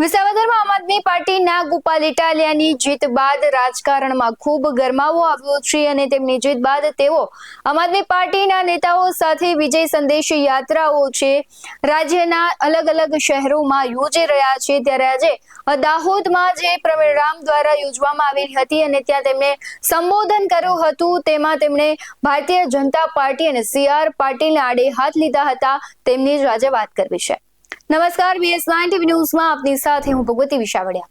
વિસાવદરમાં આમ આદમી પાર્ટીના ગોપાલ ઇટાલિયાની જીત બાદ રાજકારણમાં ખૂબ ગરમાવો આવ્યો છે અને તેમની જીત બાદ તેઓ આમ આદમી પાર્ટીના નેતાઓ સાથે વિજય સંદેશ યાત્રાઓ છે. રાજ્યના અલગ અલગ શહેરોમાં યોજી રહ્યા છે. ત્યારે આજે દાહોદમાં જે પ્રવીણ રામ દ્વારા યોજવામાં આવેલી હતી અને ત્યાં તેમણે સંબોધન કર્યું હતું. તેમાં તેમણે ભારતીય જનતા પાર્ટી અને સી આર આડે હાથ લીધા હતા. તેમની જ આજે વાત કરવી છે. નમસ્કાર બીએસ નાઇન ટીવી ન્યૂઝમાં આપની સાથે હું ભગવતી વિશાવડિયા.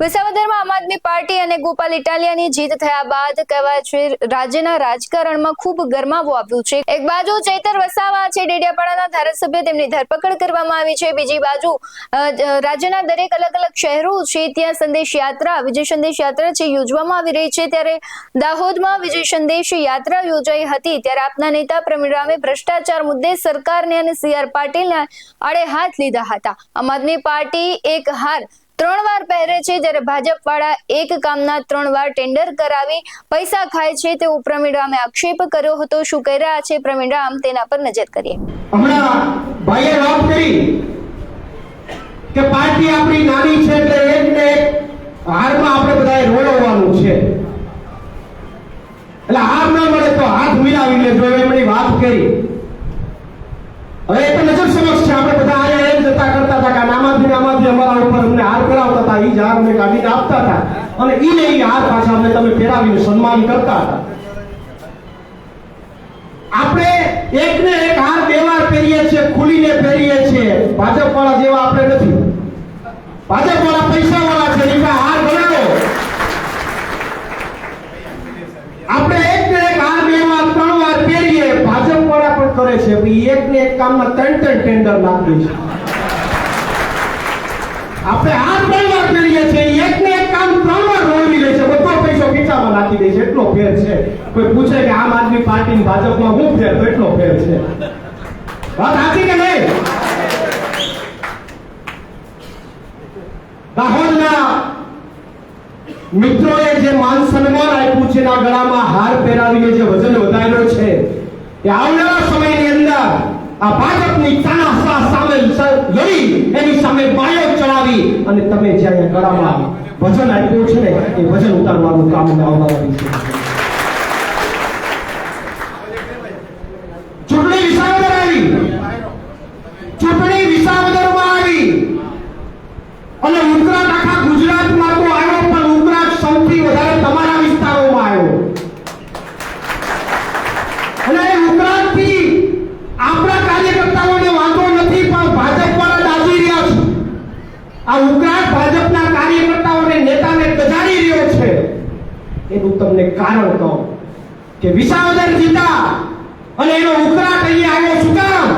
વિસાવદરમાં આમ આદમી પાર્ટી અને ગોપાલ ઇટાલિયાની જીત થયા બાદ કહેવાય છે, રાજ્યના રાજકારણમાં ખૂબ ગરમાવો આવ્યું છે. એક બાજુ ચૈતર વસાવા છે, ડેડિયાપાડાના ધારાસભ્ય, તેમની ધરપકડ કરવામાં આવી છે. બીજી બાજુ રાજ્યના દરેક અલગ અલગ શહેરો છે, ત્યાં સંદેશ યાત્રા, વિજય સંદેશ યાત્રા છે યોજવામાં આવી રહી છે, ત્યારે દાહોદમાં વિજય સંદેશ યાત્રા યોજાઈ હતી, ત્યારે આપના નેતા પ્રવીણ રામે ભ્રષ્ટાચાર મુદ્દે સરકારને અને સી આર પાટીલને આડે હાથ લીધા હતા. આમ આદમી પાર્ટી એક હાર ત્રણ વાર પહેરે છે જ્યારે ભાજપ વાળા એક કામના ત્રણ વાર ટેન્ડર કરાવી પૈસા ખાય છે તેવો પ્રવીણ રામે આક્ષેપ કર્યો હતો. શું કહી રહ્યા છે પ્રવીણ રામ? તેના પર નજર કરીએ. હમણાં ભાઈએ વાત કરી કે પાર્ટી આપણી નાની છે એટલે એક હારમાં આપણે બધાએ રોળવવાનું છે. એટલે હાર ના મળે તો હાથ મિલાવી લેજો એમની વાત કરી. હવે એ તો નજર સમક્ષ છે, આપણે બધા આયા એમ કરતા હતા કે આમાંથી આમાંથી અમારા ઉપર અમને હાર કરાવતા હતા એ જ હાર અમને કાઢીને આપતા હતા. અને એને એ હાર પાછા અમને તમે પહેરાવીને સન્માન કરતા હતા. આપણે એકને એક હાર બે પહેરીએ છીએ, ખુલીને પહેરીએ છીએ. ભાજપ વાળા જેવા આપણે નથી. ભાજપ વાળા પૈસા વાળા છે એમાં હાર બનાવો આપણે એક ને એક હાર બે વાર ત્રણ વાર પહેરીએ. ભાજપ વાળા પણ કરે છે એક ને એક કામમાં ત્રણ ત્રણ ટેન્ડર નાખી છે. આપણે હાથ ત્રણ કરીએ છીએ. એક ને એક કામ ત્રણ વાર રોવી લે છે. બધો પૈસો ખીચામાં નાખી દે છે. એટલો ફેર છે. કોઈ પૂછે કે આમ આદમી પાર્ટી ભાજપમાં હું ફેર? તો એટલો ફેર છે. વાત સાચી કે નહીં? દાહોદના મિત્રોએ જે માન સન્માન આપ્યું છે, એના ગળામાં હાર પહેરાવીને જે વજન વધાર્યો છે, એ આવનારા સમયની અંદર આ ભાજપની તાનાશાહ સામે લડી, એની સામે બાયો ચડાવી અને તમે જે અહીંયા ગળામાં વજન આપ્યું છે ને, એ વજન ઉતારવાનું કામ આવનારા ચૂંટણી વિસાવદર આવી. આવી. અને ઉત્તરાયણ આખા ગુજરાતમાં તો આવ્યો પણ ઉત્તરાયણ સૌથી વધારે તમારા વિસ્તારોમાં આવ્યો અને એ ઉત્તરાયણથી આપણા કાર્યકર્તાઓને વાંધો નથી પણ ભાજપ વાળા દાજી રહ્યા છે આ ઉત્તરાયણ ભાજપના કાર્યકર્તાઓને નેતાને ગજાડી રહ્યો છે એનું તમને કારણ કહું કે વિસાવદર જીતા અને એનો ઉકરા અહીંયા આવ્યો શું કામ?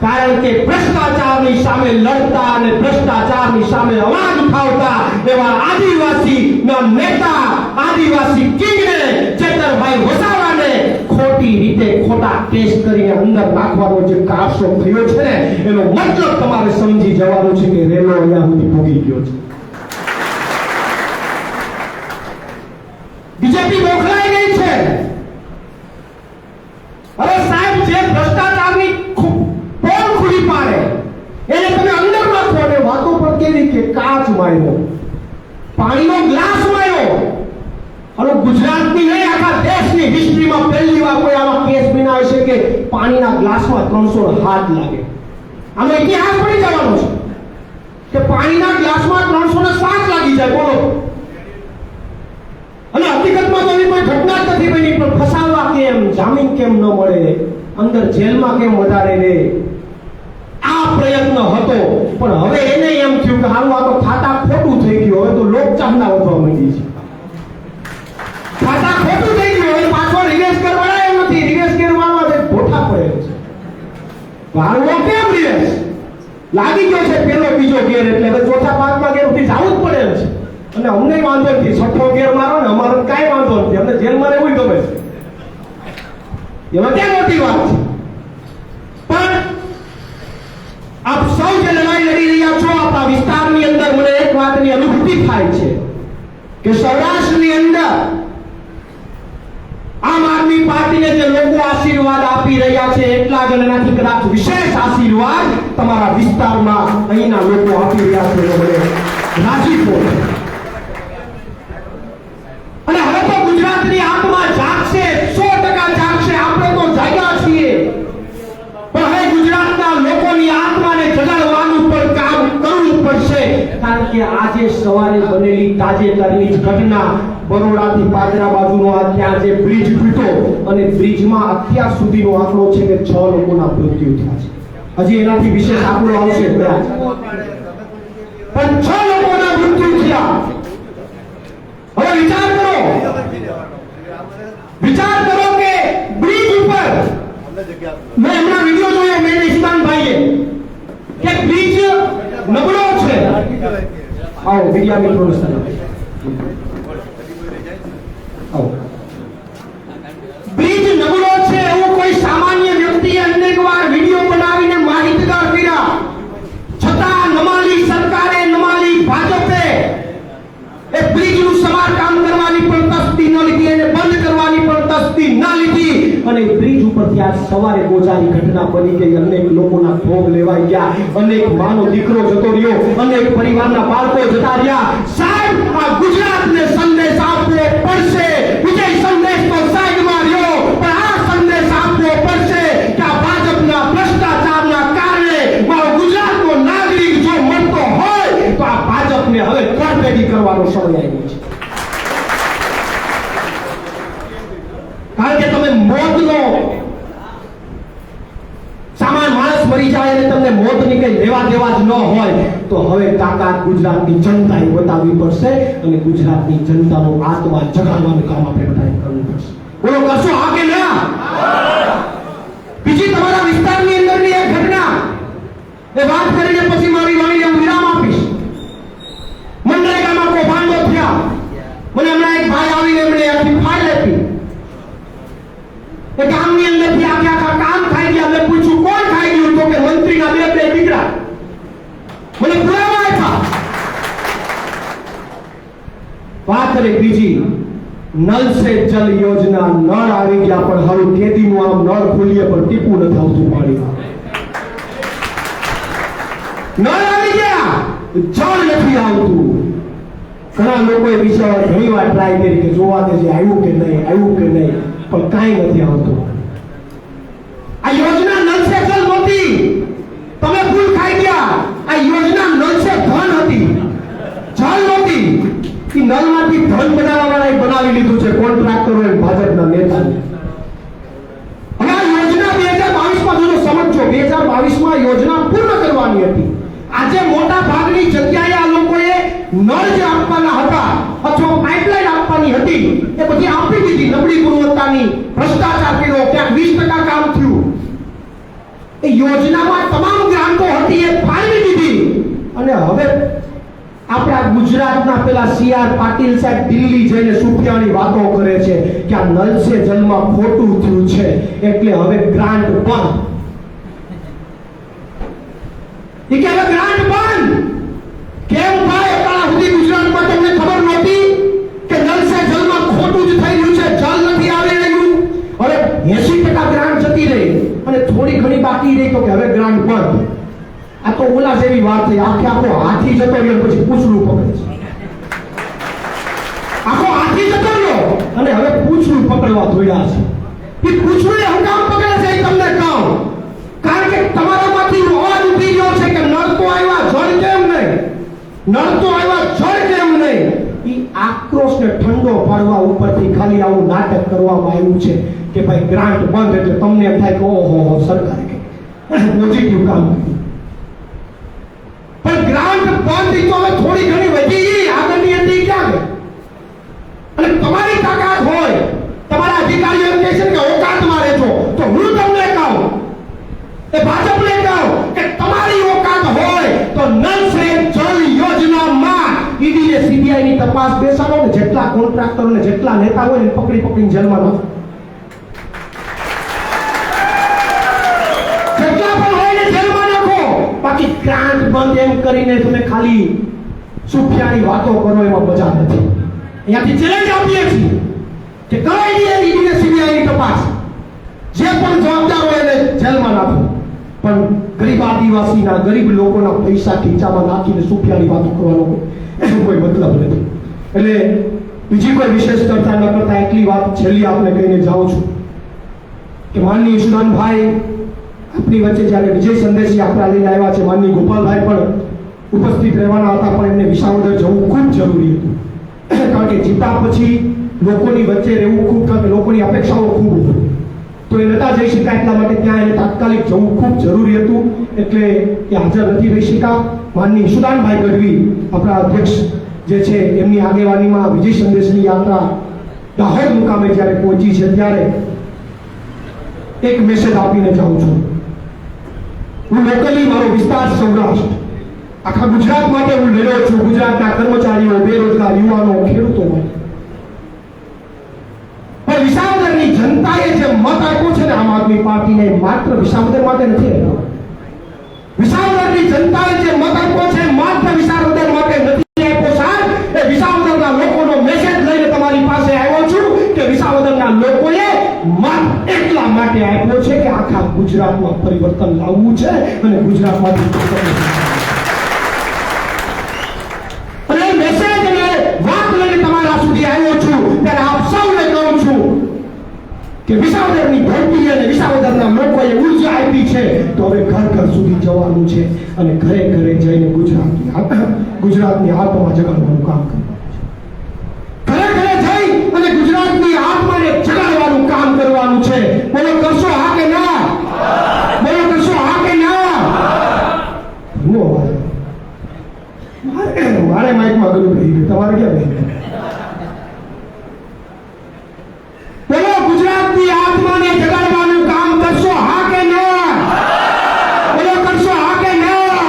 કારણ કે ભ્રષ્ટાચારની સામે લડતા અને ભ્રષ્ટાચારની સામે અવાજ ઉઠાવતા એવા આદિવાસી ના નેતા, આદિવાસી કિંગને ચેતરભાઈ વસાવાને ખોટી રીતે ખોટા કેસ કરીને અંદર નાખવાનો જે કારસો થયો છે ને, એનો મતલબ તમારે સમજી જવાનું છે કે રેલો અહીંયા સુધી ભોગી ગયો છે બીજેપી મોખલાઈ ગઈ છે અરે સાહેબ જે ભ્રષ્ટાચારની ખુ- પોલ ખુલી પાડે એને તમે અંદર નાખો અને વાતો પર કેવી કે કાચ માર્યો પાણીનો ગ્લાસ માર્યો અને ગુજરાતની નહીં આખા દેશની હિસ્ટ્રીમાં પહેલી વાર કોઈ આવા કેસ બન્યા હશે કે પાણીના ગ્લાસમાં ત્રણસો હાથ લાગે. આનો ઇતિહાસ પડી જવાનો છે. કે પાણીના ગ્લાસમાં ત્રણસો ને સાત લાગી જાય, બોલો. અને હકીકતમાં તો એવી કોઈ ઘટના જ નથી બની, પણ ફસાવા કેમ, જામીન કેમ ન મળે, અંદર જેલમાં કેમ વધારે રહે આ પ્રયત્ન હતો, પણ હવે એને એમ થયું કે હાલ, આ તો ખાતા ખોટું થઈ ગયું, હવે તો લોકચાહના વધવા માંડી છે ખાતા ખોટું થઈ ગયું હવે પાછો રિવેશ કરવાના એમ નથી રિવેશ કરવાનો છે ભોઠા પડે છે ભારવો કેમ રિવેશ લાગી ગયો છે પેલો બીજો ગેર એટલે હવે ચોથા પાંચમા ગેર સુધી જવું જ પડે છે. અને અમને વાંધો નથી. છઠ્ઠો ગેર મારો ને અમારો કાંઈ વાંધો નથી. અમને જેલમાં રહેવું ગમે છે. એમાં ક્યાં મોટી વાત છે? પણ આપ સૌ જે લડાઈ લડી રહ્યા છો આપણા વિસ્તારની અંદર મને એક વાતની અનુભૂતિ થાય છે કે સૌરાષ્ટ્રની અંદર આમ આદમી પાર્ટીને જે લોકો આશીર્વાદ આપી રહ્યા છે, એટલા જ એનાથી કદાચ વિશેષ આશીર્વાદ તમારા વિસ્તારમાં અહીંના લોકો આપી રહ્યા છે મને રાજીપો અને હવે તો ગુજરાતની આત્મા જાગશે, સો ટકા જાગશે. આપણે તો જાગ્યા છીએ. પણ હવે ગુજરાતના લોકોની આત્માને જગાડવાનું પણ કામ કરવું પડશે. કારણ કે આજે સવારે બનેલી તાજેતરની ઘટના બરોડાથી પાદરા બાજુનો આ ત્યાં જે બ્રિજ તૂટ્યો અને બ્રિજમાં અત્યાર સુધીનો આંકડો છે કે છ લોકોના મૃત્યુ થયા. હજી એનાથી વિશેષ આંકડો આવશે પણ છ લોકોના મૃત્યુ થયા. હવે વિચાર કરો. વિચાર કરો કે બ્રિજ ઉપર મેં હમણાં વીડિયો જોયો મેં ભાઈએ કે બ્રિજ નબળો છે. આવો મીડિયા મિત્રો આવો બ્રિજ નબળો છે એવું કોઈ સામાન્ય વ્યક્તિએ અનેક વાર વિડિયો બનાવીને માહિતગાર કર્યા છતાં નમાલી સરકારે નમાલી ભાજપે એ બ્રિજનું સમારકામ કરવાની પણ તસ્તી ન લીધી એને બંધ કરવાની પણ તસ્તી ન અને બ્રિજ ઉપરથી આજ સવારે ગોજારી ઘટના બની ગઈ. અનેક લોકોના ભોગ લેવાઈ ગયા. અનેક માનો દીકરો જતો રહ્યો. અનેક પરિવારના બાળકો જતા રહ્યા સાહેબ આ ગુજરાતને સંદેશ આપવો પડશે વિજય સંદેશ તો સાઈડમાં રહ્યો પણ આ સંદેશ આપવો પડશે કે આ ભાજપના ભ્રષ્ટાચારના કારણે મારો ગુજરાતનો નાગરિક જો મળતો હોય તો આ ભાજપને હવે તરફેદી કરવાનો સમય આવ્યો છે કારણ કે તમે મોતનો સામાન મરી જાય અને તમને મોતની કઈ લેવા દેવા જ ન હોય, તો હવે તાકાત ગુજરાતની જનતાએ બતાવવી પડશે અને ગુજરાતની જનતાનો આત્મા જગાડવાનું કામ આપણે બધાએ કરવું પડશે. બોલો, કરશો? હા કે ના? બીજી તમારા વિસ્તારની અંદરની એક ઘટના. એ વાત કરીને પછી મારી વાણીને હું વિરામ આપીશ મનરેગામાં કૌભાંડો થયા મને હમણાં એક ભાઈ આવીને એમણે આખી ફાઇલ આપી એ ગામની અંદરથી આખે આખા કામ ખાઈ ગયા મેં પૂછ્યું કોણ ખાઈ ગયું તો મંત્રીના બે બે દીકરા. મને પુરાવા આપ્યા. વાત કરી બીજી. નલ સે જલ યોજના નળ આવી ગયા, પણ હવે કેદીનું આમ નળ ખુલીએ પણ ટીપું નથી આવતું પાણી નળ આવી ગયા, જળ નથી આવતું. ઘણા લોકોએ બિચારા ઘણી વાર ટ્રાય કરી કે જોવા દે આવ્યું કે નહીં, આવ્યું કે નહીં, પણ કાંઈ નથી આવતું. આ યોજના નલ સે જલ નહોતી તમે ભૂલ ખાઈ ગયા આ યોજના નલ સે ધન હતી જલ નહોતી ઈ નલમાંથી ધન બનાવવા વાળા બનાવી લીધું છે. કોન્ટ્રાક્ટરો એ ભાજપના નેતા. હવે આ યોજના બે હજાર બાવીસમાં જોજો, સમજો. બે હજાર બાવીસમાં યોજના પૂર્ણ કરવાની હતી. આજે મોટા ભાગની જગ્યાએ આ લોકોએ નળ જે આપવાના હતા અથવા પાઇપલાઇન આપવાની હતી. એ બધી આપી દીધી. નબળી ગુણવત્તાની ભ્રષ્ટાચાર કર્યો. ક્યાંક વીસ ટકા કામ થયું. એ યોજનામાં તમામ ગ્રાન્ટો હતી, એ ફાળવી દીધી. અને હવે આપણા ગુજરાતના પેલા સીઆર પાટીલ સાહેબ દિલ્હી જઈને સુપિયાની વાતો કરે છે કે આ નલ જલમાં ખોટું થયું છે એટલે હવે ગ્રાન્ટ પણ એ કે હવે ગ્રાન્ટ પણ કેમ ભાઈ આપણા સુધી ગુજરાતમાં તમને ખબર નહોતી કે નલ સે જલમાં ખોટું જ થઈ રહ્યું છે? જલ નથી આવી રહ્યું હવે 80% ગ્રાન્ટ જતી રહી અને થોડી ઘણી બાકી રહી તો કે હવે ગ્રાન્ટ બંધ. આ તો ઓલા જેવી વાત થઈ. આખે આખો હાથી જતો રહ્યો, પછી પૂછડું પકડે છે. આખો હાથી જતો રહ્યો અને હવે પૂછડું પકડવા ધોયા છે. એ પૂછડું એ હું પકડે છે એ તમને કહું. કારણ કે તમારામાંથી અવાજ ઉઠી ગયો છે કે નળ તો આવ્યા, જળ કેમ નહીં? નળ તો આવ્યા, જળ કેમ નહીં? એ આક્રોશને ઠંડો પાડવા ઉપરથી ખાલી આવું નાટક કરવામાં આવ્યું છે કે ભાઈ ગ્રાન્ટ બંધ, એટલે તમને એમ થાય કે ઓહો, સરકારે પોઝિટિવ કામ કર્યું. ગ્રાન્ટ બંધ તો હવે થોડી ઘણી વધી ગઈ, આગળની અંદર ક્યાં ગઈ અને તમારી તાકાત હોય, તમારા અધિકારીઓ એમ કહે છે કે ઓકાતમાં રહેજો તો હું તમને કહું, એ ભાજપને કહું કે તમારી ઓકાત હોય તો નલ સે જલ યોજનામાં ઈડીએ સીબીઆઈ ની તપાસ બેસાડો ને જેટલા કોન્ટ્રાક્ટરો ને જેટલા નેતા હોય ને પકડી પકડીને જેલમાં નાખો જેટલા પણ હોય ને જેલમાં નાખો બાકી ગ્રાન્ટ બંધ એમ કરીને તમે ખાલી સુફિયાની વાતો કરો એમાં મજા નથી. અહીંયાથી ચેલેન્જ આપીએ છીએ કે કરાઈ ઈડીએ ઈડીને સીબીઆઈની તપાસ. જે પણ જવાબદાર હોય એને જેલમાં નાખો. પણ ગરીબ આદિવાસીના, ગરીબ લોકોના પૈસા ખીચામાં નાખીને સુફિયાની વાતો કરવાનો કોઈ મતલબ નથી. એટલે બીજી કોઈ વિશેષ ચર્ચા ન કરતા, એટલી વાત છેલ્લી આપને કહીને જાઉં છું કે માનની યશુદાનભાઈ આપણી વચ્ચે જ્યારે વિજય સંદેશી યાત્રા લઈને આવ્યા છે, માનની ગોપાલભાઈ પણ ઉપસ્થિત રહેવાના હતા, પણ એમને વિસાવદર જવું ખૂબ જરૂરી હતું. કારણ કે જીતા પછી લોકોની વચ્ચે રહેવું ખૂબ લોકોની અપેક્ષાઓ ખૂબ તો એ નતા જઈ શકા એટલા માટે ત્યાં એને તાત્કાલિક જવું ખૂબ જરૂરી હતું, એટલે એ હાજર નથી રહી શકા માનની સુદાનભાઈ ગઢવી, આપણા અધ્યક્ષ જે છે, એમની આગેવાનીમાં વિજય સંદેશની યાત્રા દાહોદ મુકામે જ્યારે પહોંચી છે, ત્યારે એક મેસેજ આપીને જાઉં છું. હું લોકલી મારો વિસ્તાર સૌરાષ્ટ્ર. આખા ગુજરાત માટે હું લડ્યો છું. ગુજરાતના કર્મચારીઓ, બેરોજગાર યુવાનો, ખેડૂતો માટે. પણ વિસાવદરની જનતાએ જે મત આપ્યો છે ને આમ આદમી પાર્ટીને માત્ર વિસાવદર માટે નથી વિસાવદરની જનતાએ જે મત આપ્યો છે માત્ર વિસાવદર માટે નથી આપ્યો સાહેબ એ વિસાવદરના લોકોનો મેસેજ લઈને તમારી પાસે આવ્યો છું કે વિસાવદરના લોકોએ મત એટલા માટે આપ્યો છે કે આખા ગુજરાતમાં પરિવર્તન લાવવું છે અને ગુજરાતમાંથી અને વાત લઈને તમારા સુધી આવ્યો છું, ત્યારે આપ સૌને કહું છું કે વિસાવદરની ભરતી અને વિસાવદરના લોકોએ ઊર્જા આપી છે, તો હવે ઘર ઘર સુધી જવાનું છે અને ઘરે ઘરે જઈને ગુજરાતની ગુજરાતની આત્મા જગાડવાનું કામ કરવાનું છે ઘરે ઘરે જઈ અને ગુજરાતની આત્માને કામ કરવાનું છે. બોલો કરશો હા કે ના? બોલો કરશો હા કે ના? અવાજ. મારે મારે માઇકમાં અઘરું થઈ ગયું. તમારે ક્યાં થઈ ગયું બોલો ગુજરાતની આત્માને જગાડવાનું કામ કરશો હા કે ના બોલો કરશો હા કે ના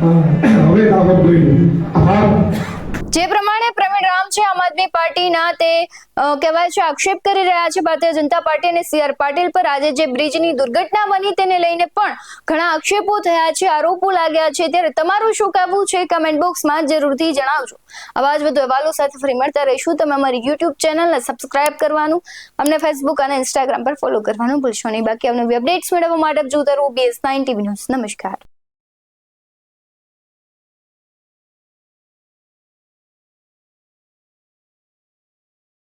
હા, હવે દાવત ગયું આભાર જે પ્રમાણે પ્રવીણ રામ છે આમ આદમી તે કહેવાય છે, આક્ષેપ કરી રહ્યા છે ભારતીય જનતા પાર્ટી અને સી આર પાટીલ પર. આજે જે બ્રિજની દુર્ઘટના બની તેને લઈને પણ ઘણા આક્ષેપો થયા છે, આરોપો લાગ્યા છે. ત્યારે તમારું શું કહેવું છે? કમેન્ટ બોક્સમાં જરૂરથી જણાવજો. અવાજ વધુ અહેવાલો સાથે ફરી મળતા રહીશું. તમે અમારી યુટ્યુબ ચેનલને સબસ્ક્રાઇબ કરવાનું, અમને ફેસબુક અને ઇન્સ્ટાગ્રામ પર ફોલો કરવાનું ભૂલશો નહીં. બાકી અમને અપડેટ્સ મેળવવા માટે જોતા રહો બીએસ નાઇન ટીવી ન્યૂઝ નમસ્કાર.